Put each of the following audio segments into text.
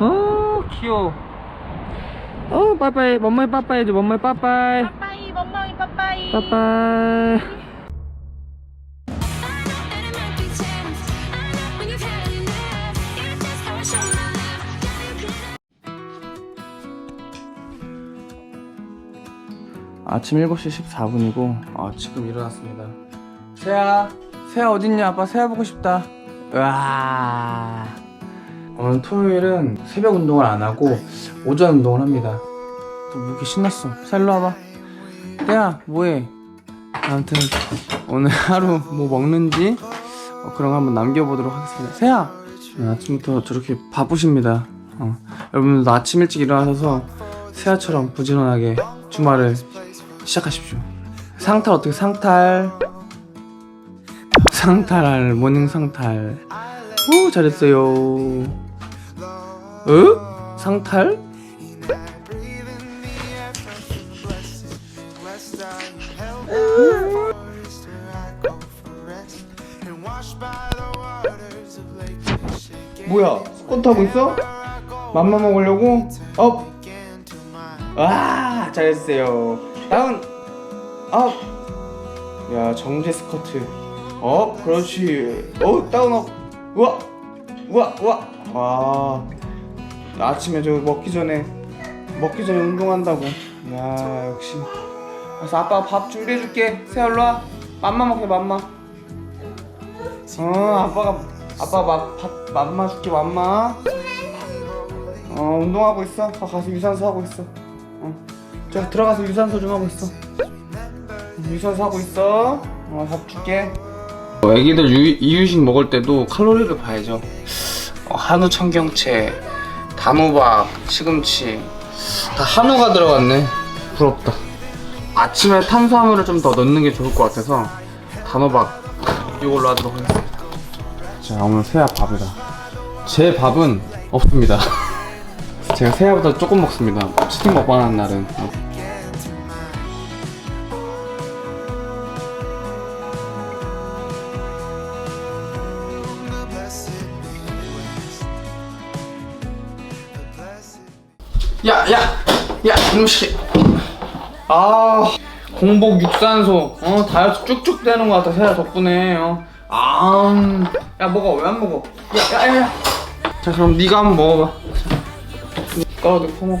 어 귀여워. 어 빠빠이 멍멍이 빠빠이 해줘 멍멍이 빠빠이. 빠빠이 멍멍이 빠빠이. 빠빠이. 아침 7시 14분이고 아, 지금 일어났습니다. 세아 세아 어딨냐 아빠? 세아 보고 싶다. 으아 오늘 토요일은 새벽 운동을 안 하고 오전 운동을 합니다 또 무기 신났어 세아 일로 와봐 세아 뭐해 아무튼 오늘 하루 뭐 먹는지 어, 그런 거 한번 남겨보도록 하겠습니다 세아 네, 아침부터 저렇게 바쁘십니다 어. 여러분들도 아침 일찍 일어나셔서 세아처럼 부지런하게 주말을 시작하십시오. 상탈 어떻게 상탈? 상탈 모닝 상탈. 오 잘했어요. 어? 상탈? 뭐야? 스쿼트 하고 있어? 맘마 먹으려고? 업! 와 잘했어요 다운 업! 야 정제 스쿼트 업 그렇지 어 다운 업 우와 우와 우와 와 아침에 저 먹기 전에 먹기 전에 운동한다고. 야 역시. 그래서 아빠가 밥 준비해줄게. 세월로 와. 맘마 먹게 맘마. 어 아빠가 아빠 밥, 밥 맘마 줄게 맘마. 어 운동하고 있어. 가- 가서 유산소 하고 있어. 어. 저 들어가서 유산소 좀 하고 있어. 유산소 하고 있어. 어, 밥 줄게. 애기들 유, 이유식 먹을 때도 칼로리를 봐야죠. 어, 한우 청경채 단호박 시금치. 다 한우가 들어갔네. 부럽다. 아침에 탄수화물을 좀 더 넣는 게 좋을 것 같아서 단호박 이걸로 하도록 하겠습니다. 자 오늘 새야 밥이다. 제 밥은 없습니다. 제가 새야보다 조금 먹습니다. 치킨 먹방 하는 날은 야, 야, 야, 이놈씨. 아, 공복 육산소. 어, 다이어트 쭉쭉 되는 것 같아, 세야 덕분에. 어. 아, 음. 야, 먹어. 왜 안 먹어? 야, 야, 야, 야. 자, 그럼 네가 한번 먹어봐. 까도 퍼먹어.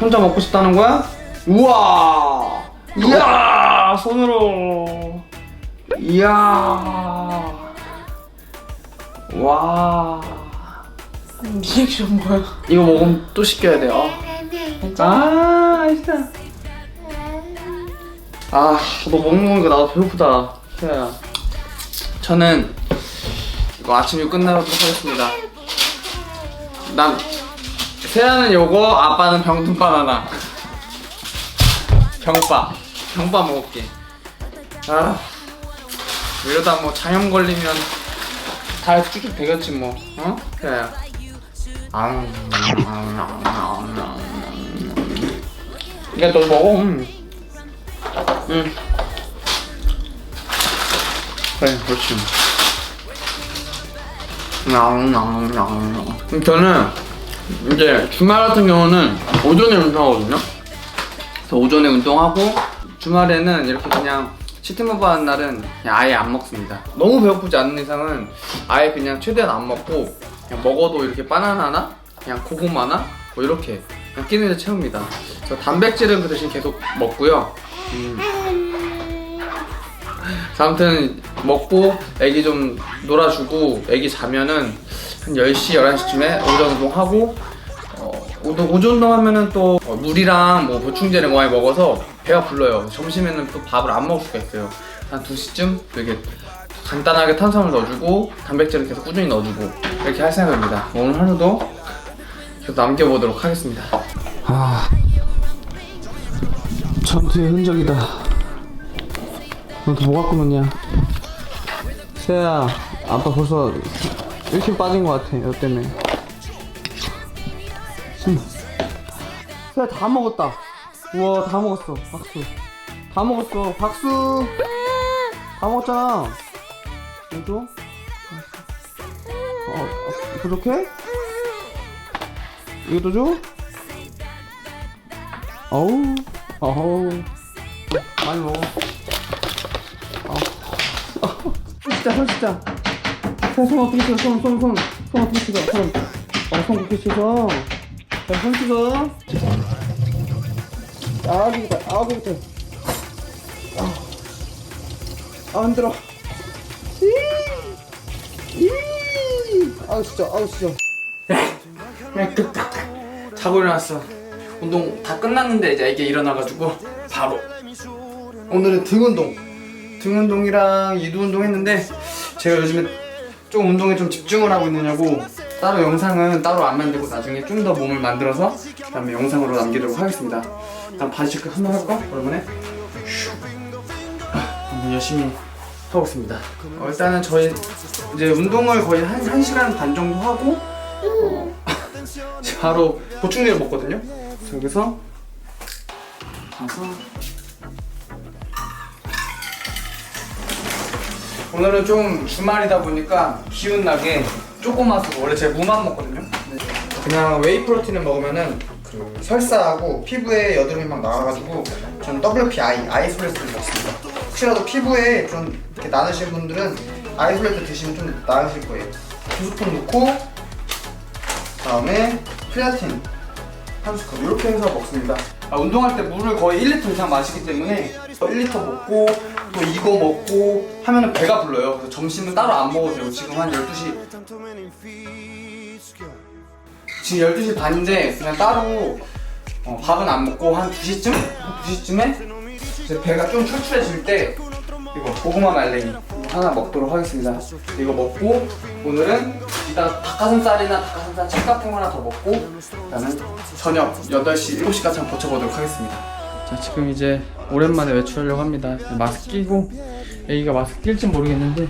혼자 먹고 싶다는 거야? 우와! 이야! 손으로. 이야! 와. 리액션 뭐야? 이거 먹으면 또 시켜야 돼요. 아, 맛있다. 아, 너 먹는 거 나도 배고프다. 세야. 저는 이거 아침 일 끝나도록 하겠습니다. 난 세야는 요거, 아빠는 병든 바나나. 병바. 병바 먹을게. 아, 이러다 뭐 장염 걸리면 다 쭉쭉 되겠지 뭐. 어? 세야. 아, 이거 너 먹어. 음. 응. 그래, 그렇지. 음, 저는 이제 주말 같은 경우는 오전에 운동하거든요. 그래서 오전에 운동하고 주말에는 이렇게 그냥 치트무브 하는 날은 그냥 아예 안 먹습니다. 너무 배고프지 않는 이상은 아예 그냥 최대한 안 먹고 그냥 먹어도 이렇게 바나나나 그냥 고구마나 뭐 이렇게 그냥 끼니를 채웁니다. 그래서 단백질은 그 대신 계속 먹고요. 음. 아무튼 먹고 애기 좀 놀아주고 애기 자면은 한 10시, 11시쯤에 오전 운동하고 어, 오전, 운동하면은 또 어, 물이랑 뭐 보충제를 많이 먹어서 배가 불러요. 점심에는 또 밥을 안 먹을 수가 있어요. 한 2시쯤 되게 간단하게 탄수화물 넣어주고 단백질을 계속 꾸준히 넣어주고 이렇게 할 생각입니다. 오늘 하루도 남겨보도록 하겠습니다. 아, 전투의 흔적이다. 너도 뭐 갖고 노냐? 세야, 아빠 벌써 1kg 빠진 것 같아, 너 때문에. 음. 세야, 다 먹었다. 우와, 다 먹었어. 박수. 다 먹었어. 박수! 다 먹었잖아. 이거? 어, 어, 부족해? 이것도 줘? 어우 어우. 많이 먹어. 어. 손 씻자 손 씻자. 손, 손 어떻게 씻어? 손 손 손. 손 어떻게 씻어? 손. 어, 손 어떻게 씻어. 자, 손 씻어. 아기부터 아기부터. 아, 아 힘들어 아우 진짜 아우 진짜. 그냥 뚝딱 자고 일어났어. 운동 다 끝났는데 이제 이게 일어나가지고 바로. 오늘은 등 운동. 등 운동이랑 이두 운동 했는데 제가 요즘에 좀 운동에 좀 집중을 하고 있느냐고 따로 영상은 따로 안 만들고 나중에 좀 더 몸을 만들어서 그 다음에 영상으로 남기도록 하겠습니다. 일단 바디 체크 한번 할까? 오랜만에 한번 열심히 하고 있습니다 어, 일단은 저희 이제 운동을 거의 한, 한 시간 반 정도 하고 어, 바로 보충제를 먹거든요 그래서 여기서 가서 오늘은 좀 주말이다 보니까 기운 나게 조그마서 원래 제가 무만 먹거든요. 그냥 웨이 프로틴을 먹으면은 그 설사하고 피부에 여드름이 막 나와가지고 저는 WPI 아이솔레이트를 먹습니다. 혹시라도 피부에 좀 이렇게 나으신 분들은 아이솔레이트 드시면 좀 나으실 거예요. 두 스푼 넣고 다음에 크레아틴 한 스푼 이렇게 해서 먹습니다. 아, 운동할 때 물을 거의 1리터 이상 마시기 때문에 1리터 먹고 또 이거 먹고 하면은 배가 불러요. 그래서 점심은 따로 안 먹어도 되고 지금 한 12시 지금 12시 반인데 그냥 따로 어, 밥은 안 먹고 한 2시쯤? 한 2시쯤에 이제 배가 좀 출출해질 때 이거 고구마 말랭이 하나 먹도록 하겠습니다. 이거 먹고 오늘은 이따 닭가슴살이나 닭가슴살 칩 같은 거 하나 더 먹고 나는 저녁 8시, 7시까지 한번 버텨보도록 하겠습니다. 자 지금 이제 오랜만에 외출하려고 합니다. 마스크 끼고 애기가 마스크 낄지 모르겠는데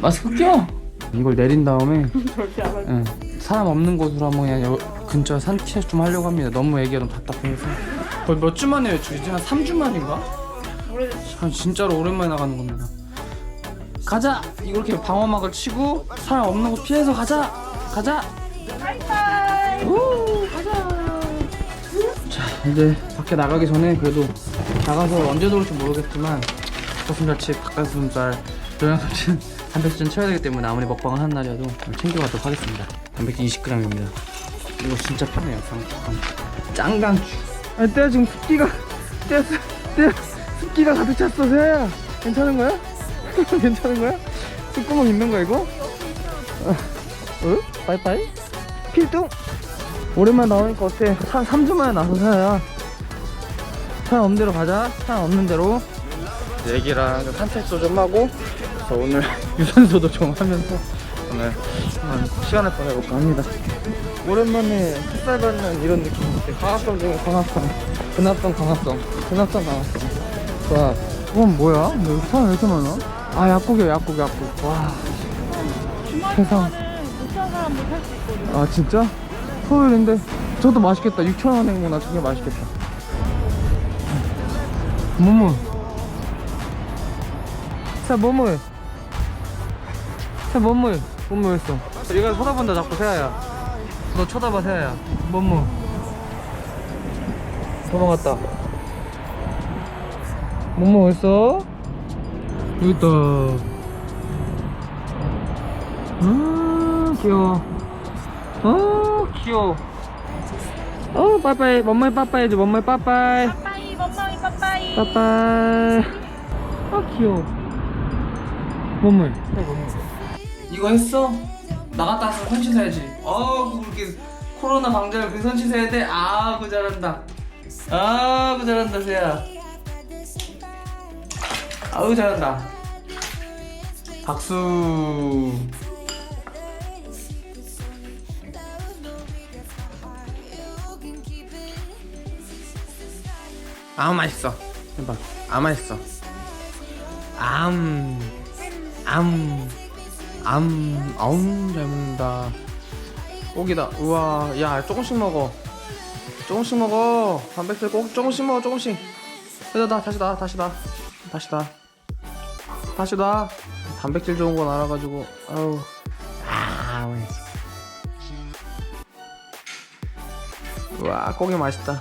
마스크 껴! 이걸 내린 다음에 응, 사람 없는 곳으로 한번 그냥 여, 근처 산책 좀 하려고 합니다. 너무 애기가 답답해서 거의 몇 주 만에 외출이지? 한 3주 만인가? 한 진짜로 오랜만에 나가는 겁니다. 가자! 이렇게 방어막을 치고 사람 없는 곳 피해서 가자! 가자! 바이바이. 우 가자! 자 이제 밖에 나가기 전에 그래도 나가서 언제 들어올지 모르겠지만 닭가슴살칩, 닭가슴살 영양소ችን 단백질은 채워야 되기 때문에 아무리 먹방을 하는 날이라도 챙겨가도록 하겠습니다. 단백질 20g입니다. 이거 진짜 편해요. 장, 짱강추. 아, 때야 지금 습기가 때야, 때야 습기가 가득 찼어, 세야. 괜찮은 거야? 괜찮은 거야? 숨구멍 있는 거야 이거? 어? 어? 빠이빠이? 필뚱? 오랜만에 나오니까 어때? 한 3주 만에 나서 세야. 사람 없는 대로 가자. 사람 없는 대로. 얘기랑 좀 산책도 좀 하고 그래서 오늘 유산소도 좀 하면서 오늘 한번 시간을 보내볼까 합니다. 오랜만에 햇살 받는 이런 느낌 인데 광합성 중에 광합성. 근합성 강합성. 근합성 강합성. 와 그건 뭐야? 뭐 여기 사람 왜 이렇게 많아? 아 약국이야 약국 약국. 와. 세상. 못한 사람도 살수 있거든. 아 진짜? 토요일인데 저도 맛있겠다. 6,000원이구나 저게 맛있겠다. 뭐뭐 자 뭐뭐 자 뭐뭐 뭐뭐 했어. 얘가 쳐다본다 자꾸 세아야. 너 쳐다봐 세아야. 뭐뭐 도망갔다. 뭐뭐 했어? 여기 있다. 음 귀여워. 어 귀여워. 어 빠빠이. 멍멍이 빠빠이 해줘. 멍멍이 빠빠이. 빠빠이, 멍멍이 빠빠이. 빠빠이. 아 귀여워. 멍멍이. 이거 했어? 나갔다 와서 손 씻어야지. 어우 그렇게 코로나 방지하면 그손 씻어야 돼? 아그 잘한다 아그 잘한다 세야 아우 잘한다 박수 아 맛있어 해봐 아 맛있어 암, 암, 암, 아um 잘 먹는다. 꼭이다. 우와, 야 조금씩 먹어. 조금씩 먹어 단백질 꼭 조금씩 먹어 조금씩 그래다 다시다, 다시다. 다시다. 다시다. 단백질 좋은 건 알아가지고 아우 아우, 와, 고기 맛있다.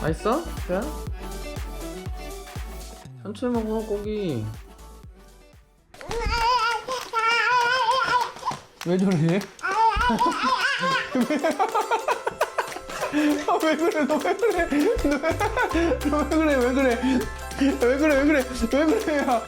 맛있어? 그래? 천천히 먹어, 고기. 왜 저러지? 아, 왜 그래? 너 왜 그래? 너왜 그래? 왜 그래? 왜 그래? 왜 그래? 왜 그래? 야.